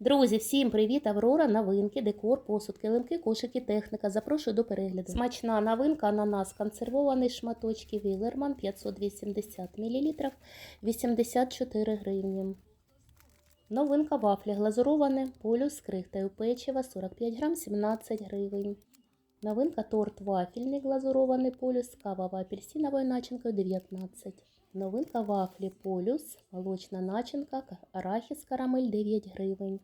Друзі, всім привіт! Аврора, новинки, декор, посуд, килимки, кошики, техніка. Запрошую до перегляду. Смачна новинка, ананас консервований шматочки Вілерман 580 мл, 84 гривні. Новинка вафлі глазуроване, полюс з крихтою печива 45 грам 17 гривень. Новинка торт вафельний глазурований полюс з кавово-апельсиновою начинкою 19. Новинка вафлі полюс, молочна начинка, арахіс карамель 9 гривень.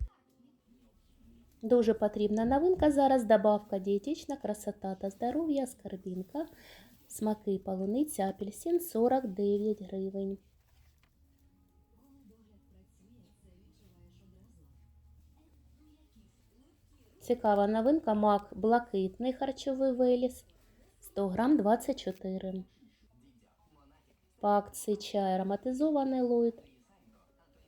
Дуже потрібна новинка зараз добавка дієтична красота та здоров'я, скарбінка, смаки полуниця, апельсин 49 гривень. Цікава новинка мак блакитний харчовий виліз 100 грам 24. По акції чай ароматизований лойд.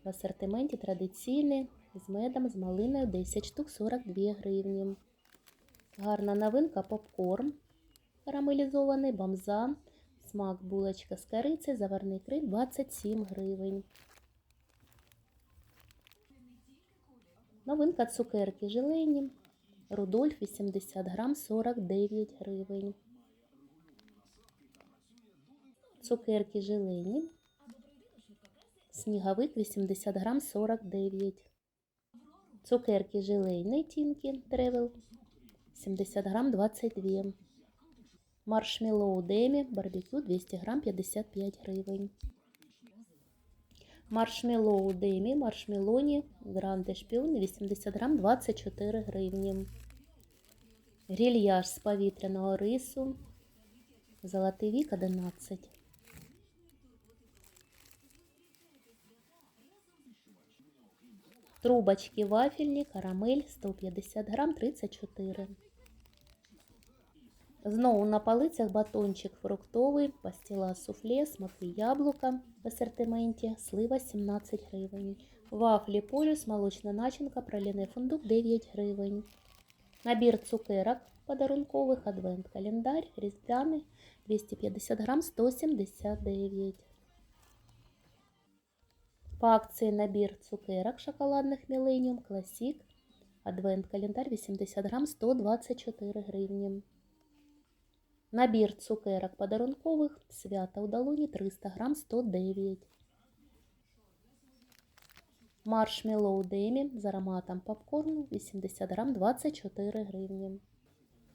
В асортименті традиційний з медом, з малиною 10 штук 42 гривні. Гарна новинка попкорн карамелізований, бамза, смак булочка з кориці, заварний крик 27 гривень. Новинка цукерки желейні. Рудольф 80 грам 49 гривень. Цукерки желені. Сніговик 80 грам 49. Цукерки желейні тінки тревел 70 грам 22. Маршмеллоу Демі барбекю 200 грам 55 гривень. Маршмеллоу Демі маршмелоні Гранде Шпіон 80 грам 24 гривні. Грильяж з повітряного рису. Золотий вік 11. Трубочки вафельні, карамель 150 грам 34. Знову на полицях батончик фруктовий, пастила суфле, смаки яблука в асортименті, слива 17 гривень. Вафлі полюс, молочна начинка, праліний фундук 9 гривень. Набір цукерок подарункових, адвент календар, різдвяний 250 грам 179. По акції набір цукерок шоколадних Millennium Classic. Адвент календар 80 грам 124 гривні. Набір цукерок подарункових свята у долоні 300 грам 109. Маршмеллоу Демі з ароматом попкорну 80 грам 24 гривні.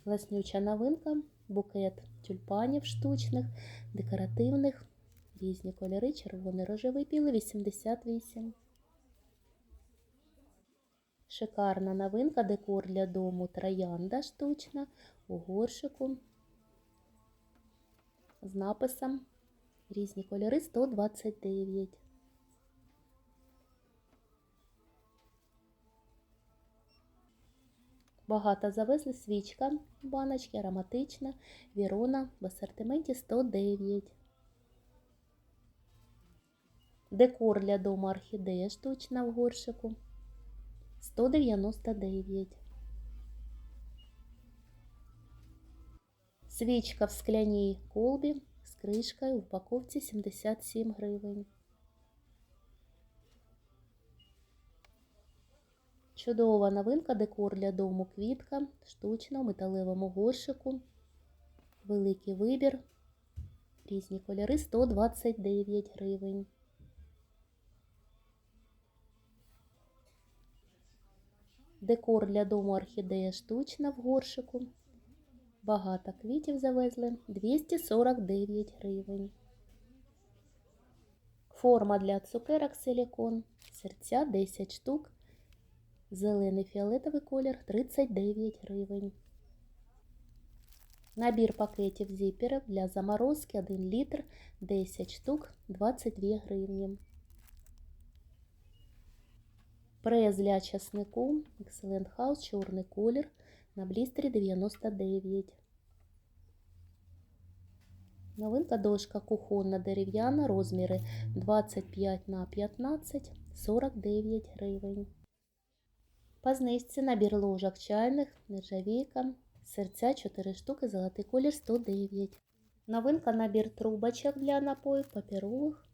Ласнюча новинка, букет тюльпанів штучних, декоративних, різні кольори, червоний, рожевий, білий 88. Шикарна новинка, декор для дому троянда штучна у горшику з написом різні кольори 129. Багато завезли свічка, баночки, ароматична, Вірона в асортименті 109. Декор для дому орхідея штучна в горшику 199. Свічка в скляній колбі з кришкою в упаковці 77 гривень. Чудова новинка, декор для дому квітка, штучна в металевому горшику. Великий вибір. Різні кольори 129 гривень. Декор для дому орхідея штучна в горшику. Багато квітів завезли 249 гривень. Форма для цукерок силікон. Серця 10 штук. Зелений фіолетовий колір 39 гривень. Набір пакетів зіперів для заморозки 1 літр 10 штук 22 гривні. Прес для часнику Excellent House чорний колір на блістері 99. Новинка дошка кухонна дерев'яна, розміри 25 на 15 49 гривень. По знижці набір ложок чайних, нержавійка, серця 4 штуки, золотий колір 109. Новинка набір трубочок для напоїв, паперових,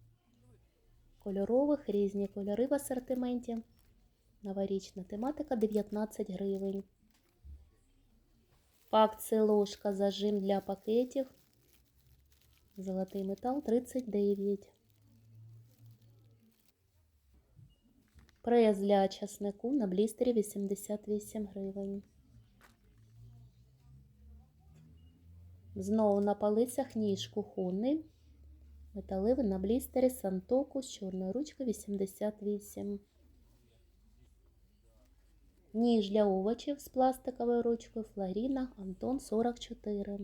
кольорових, різні кольори в асортименті. Новорічна тематика 19 гривень. По акції ложка зажим для пакетів. Золотий метал 39. Прес для часнику на блістері 88 гривень. Знову на полицях ніж кухонний. Металевий на блістері Сантоку з чорною ручкою 88. Ніж для овочів з пластиковою ручкою Флоріна Антон 44.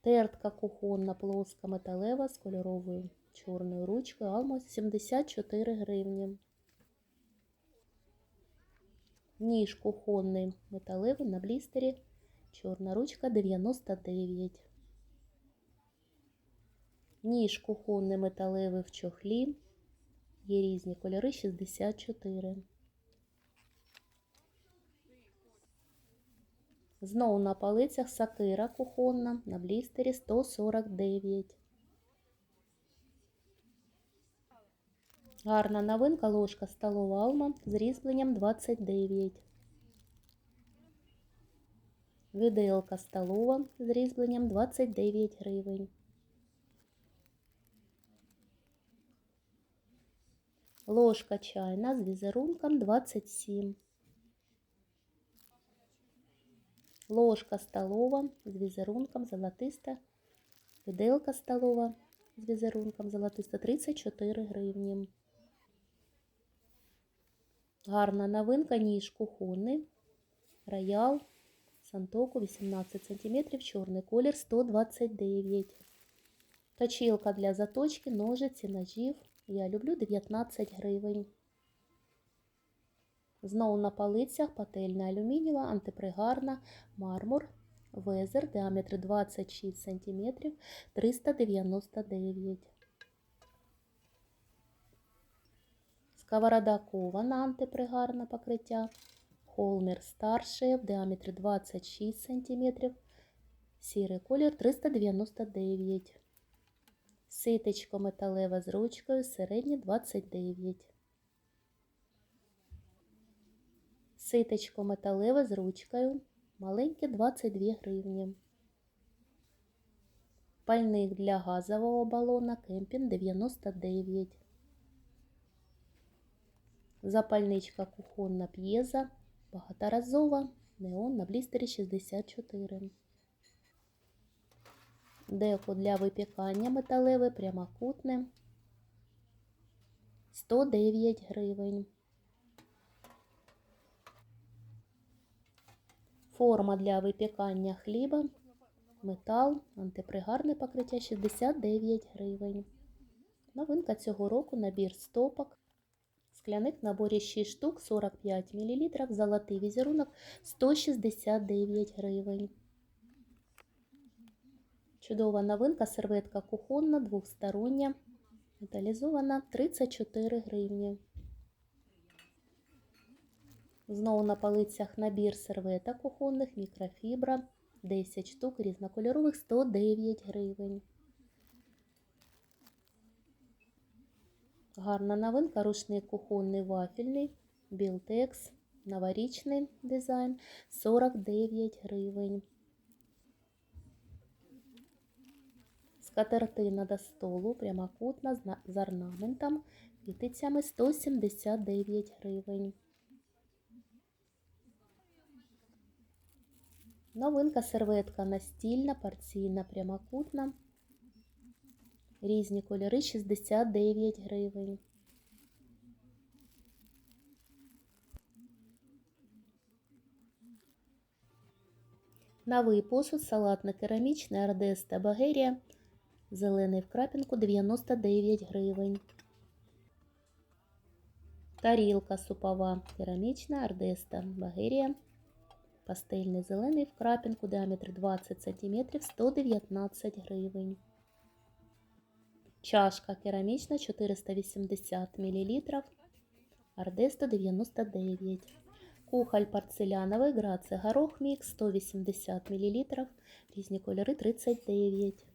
Тертка кухонна плоска металева з кольоровою чорною ручкою Алмаз 74 гривні. Ніж кухонний металевий на блістері. Чорна ручка 99. Ніж кухонний металевий в чохлі. Є різні кольори 64. Знову на полицях сакира кухонна на блістері 149. Гарна новинка ложка столова алма з різьбленням 29. Виделка столова з різьбленням 29 гривень. Ложка чайна з візерунком 27. Ложка столова з візерунком золотиста. Виделка столова з візерунком золотиста 34 гривні. Гарна новинка ніж кухонний. Роял Сантоку 18 см, чорний колір 129. Точилка для заточки, ножиці, ножів. Я люблю 19 гривень. Знову на полицях пательня алюмінієва, антипригарна, мармур, везер, діаметр 26 см, 399. Сковорода кована, антипригарне покриття. Холмер старший в діаметрі 26 см. Сірий колір 399. Ситечко металеве з ручкою, середнє 29. Ситечко металеве з ручкою, маленьке 22 гривні. Пальник для газового балона кемпінг 99. Запальничка кухонна п'єза, багаторазова, неон на блістері 64. Деко для випікання металеве, прямокутне 109 гривень. Форма для випікання хліба, метал, антипригарне покриття 69 гривень. Новинка цього року набір стопок. Скляник в наборі 6 штук 45 мл, золотий візерунок 169 гривень. Чудова новинка, серветка кухонна, двохстороння, металізована 34 гривні. Знову на полицях набір серветок кухонних, мікрофібра, 10 штук різнокольорових 109 гривень. Гарна новинка, рушник кухонний вафельний, білтекс, новорічний дизайн 49 гривень. Скатертина до столу прямокутна з орнаментом, китицями 179 гривень. Новинка серветка настільна, порційна, прямокутна. Різні кольори 69 гривень. Новий посуд салатно-керамічний Ардеста Багерія. Зелений в крапінку 99 гривень. Тарілка супова керамічна Ардеста Багерія. Пастельний зелений в крапінку, діаметр 20 см, 119 гривень. Чашка керамічна 480 мл, Арде 199. Кухоль порцеляновий, Грація горох мікс 180 мл, різні кольори 39.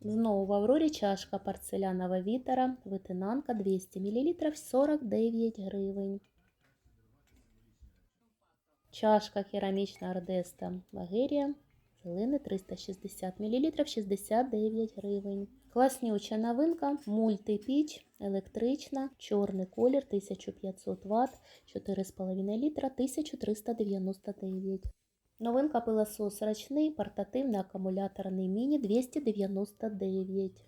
Знову в Аврорі чашка порцелянова вітера, витинанка 200 мл 49 гривень. Чашка керамічна Ардеста Вагерія, зелений 360 мл 69 гривень. Класнюча новинка, мультипіч, електрична, чорний колір 1500 Вт, 4,5 літра 1399. Новинка пилосос ручний, портативний акумуляторний міні 299.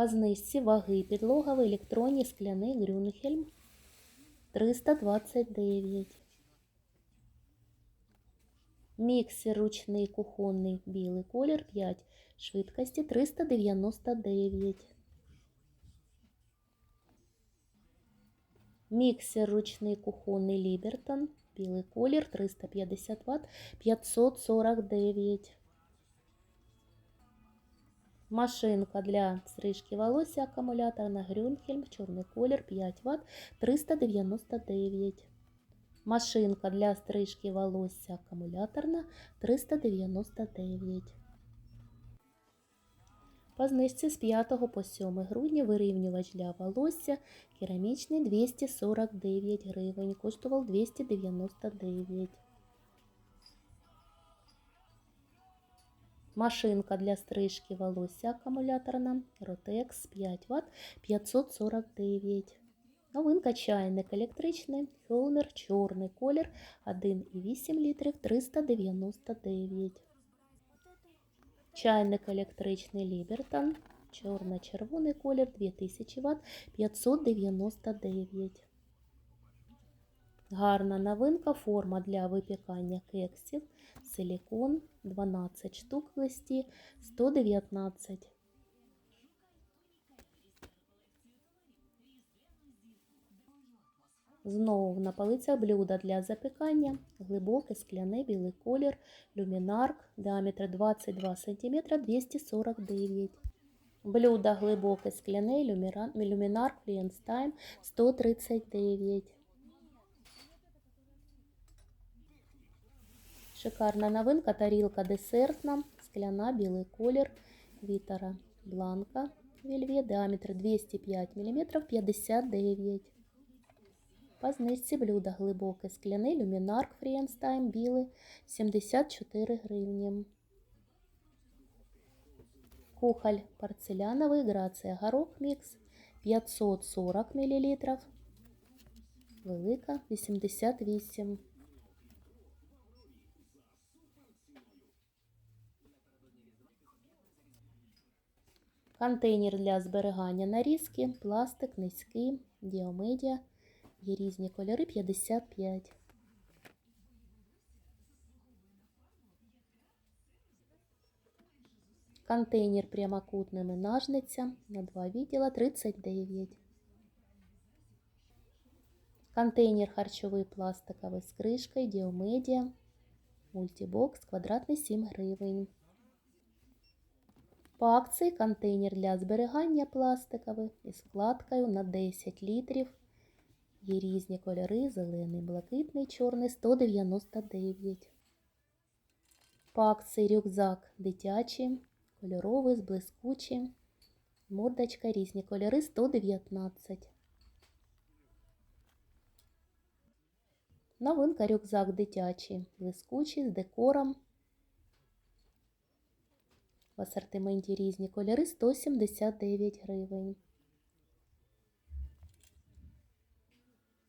По знижці ваги підлоговий електронний скляний Грюнхельм 329. Міксер ручний кухонний білий колір 5 швидкості 399. Міксер ручний кухонний Лібертон, білий колір 350 Вт 549. Машинка для стрижки волосся акумуляторна Грюнхельм, чорний колір 5 Вт 399. Машинка для стрижки волосся акумуляторна 399. По знижці з 5 по 7 грудня вирівнювач для волосся керамічний 249 гривень, коштував 299. Машинка для стрижки волосся акумуляторна Rotex 5 Вт 549. Новинка чайник електричний Хелмер чорний колір 1,8 літрів 399. Чайник електричний Лібертон, чорно-червоний колір 2000 Вт 599. Гарна новинка, форма для випікання кексів, силікон 12 штук в листі 119. Знову на полицях блюда для запікання, глибокий скляний білий колір, люмінарк, діаметр 22 см 249 Блюдо глибоке скляне, люмінарк Флієнстайм 139 Шикарна новинка, тарілка десертна, скляна, білий колір, вітера бланка, вільвє, діаметр 205 мм 59 по знижці блюда глибоке скляний люмінарк Фріенстайм білий 74 гривні. Кухоль порцеляновий Грація Горох Мікс 540 мл. Велика 88. Контейнер для зберігання нарізки, пластик низький, діомедіа. Є різні кольори 55. Контейнер прямокутними ножниця на два відділа 39. Контейнер харчовий пластиковий з кришкою Діомедіа. Мультибокс квадратний 7 гривень. По акції контейнер для зберігання пластиковий із вкладкою на 10 літрів. Є різні кольори, зелений, блакитний, чорний 199. По акції рюкзак дитячий, кольоровий, з блискучим. Мордочка, різні кольори 119. Новинка рюкзак дитячий, блискучий, з декором. В асортименті різні кольори 179 гривень.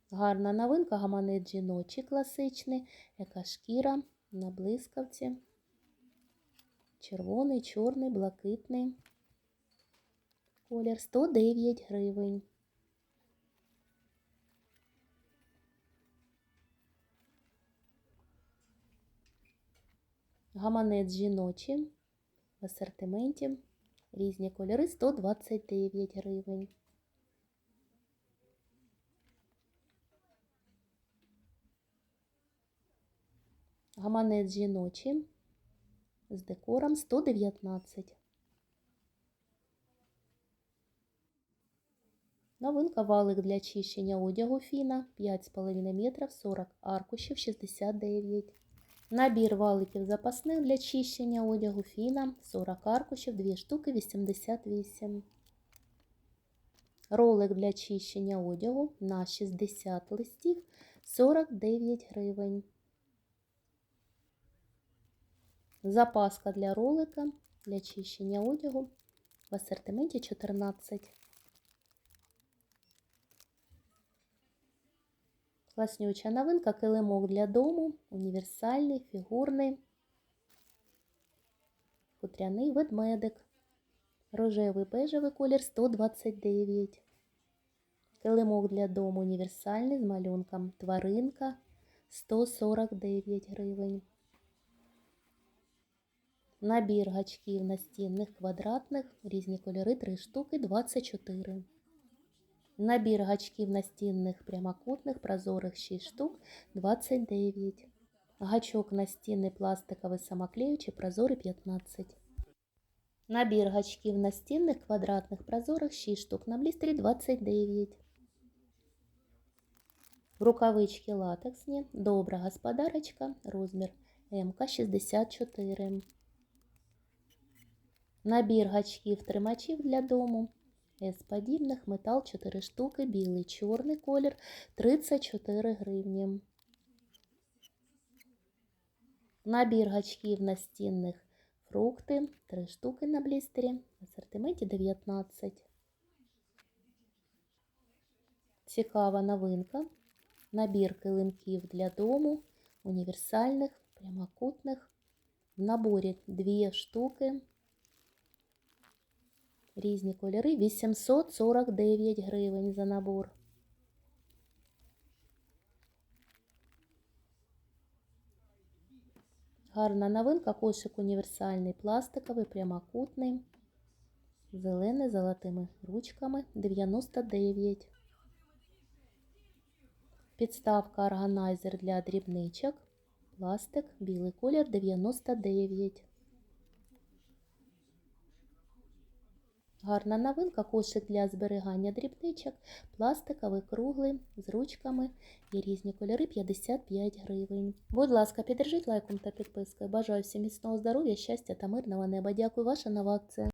Гарна новинка, гаманець жіночий класичний, яка шкіра на блискавці. Червоний, чорний, блакитний. Колір 109 гривень. Гаманець жіночий в асортименті. Різні кольори 129 гривень. Гаманець жіночий з декором 119. Новинка валик для чищення одягу Фіна 5,5 метрів 40 аркушів 69. Набір валиків запасних для чищення одягу фіна 40 аркушів, 2 штуки 88. Ролик для чищення одягу на 60 листів 49 гривень. Запаска для ролика для чищення одягу в асортименті 14. Класнюча новинка килимок для дому, універсальний, фігурний, хутряний ведмедик. Рожевий бежевий колір 129. Килимок для дому універсальний з малюнком тваринка 149 гривень. Набір гачків настінних квадратних, різні кольори 3 штуки 24. Набір гачків настінних прямокутних прозорих 6 штук 29. Гачок настінний пластиковий самоклеючий прозорий 15. Набір гачків настінних квадратних прозорих 6 штук на блістері 29. Рукавички латексні, добра господарочка, розмір МК 64. Набір гачків тримачів для дому. С-подібних метал 4 штуки, білий, чорний колір 34 гривні. Набір гачків настінних фрукти 3 штуки на блістері. В асортименті 19. Цікава новинка. Набір килимків для дому, універсальних, прямокутних. В наборі 2 штуки. Різні кольори. 849 гривень за набор. Гарна новинка, кошик універсальний, пластиковий, прямокутний, зелений золотими ручками. 99. Підставка органайзер для дрібничок, пластик, білий колір. 99. Гарна новинка, кошик для зберігання дрібничок, пластиковий, круглий, з ручками і різні кольори 55 гривень. Будь ласка, піддержіть лайком та підпискою. Бажаю всім міцного здоров'я, щастя та мирного неба. Дякую, ваша нова акція.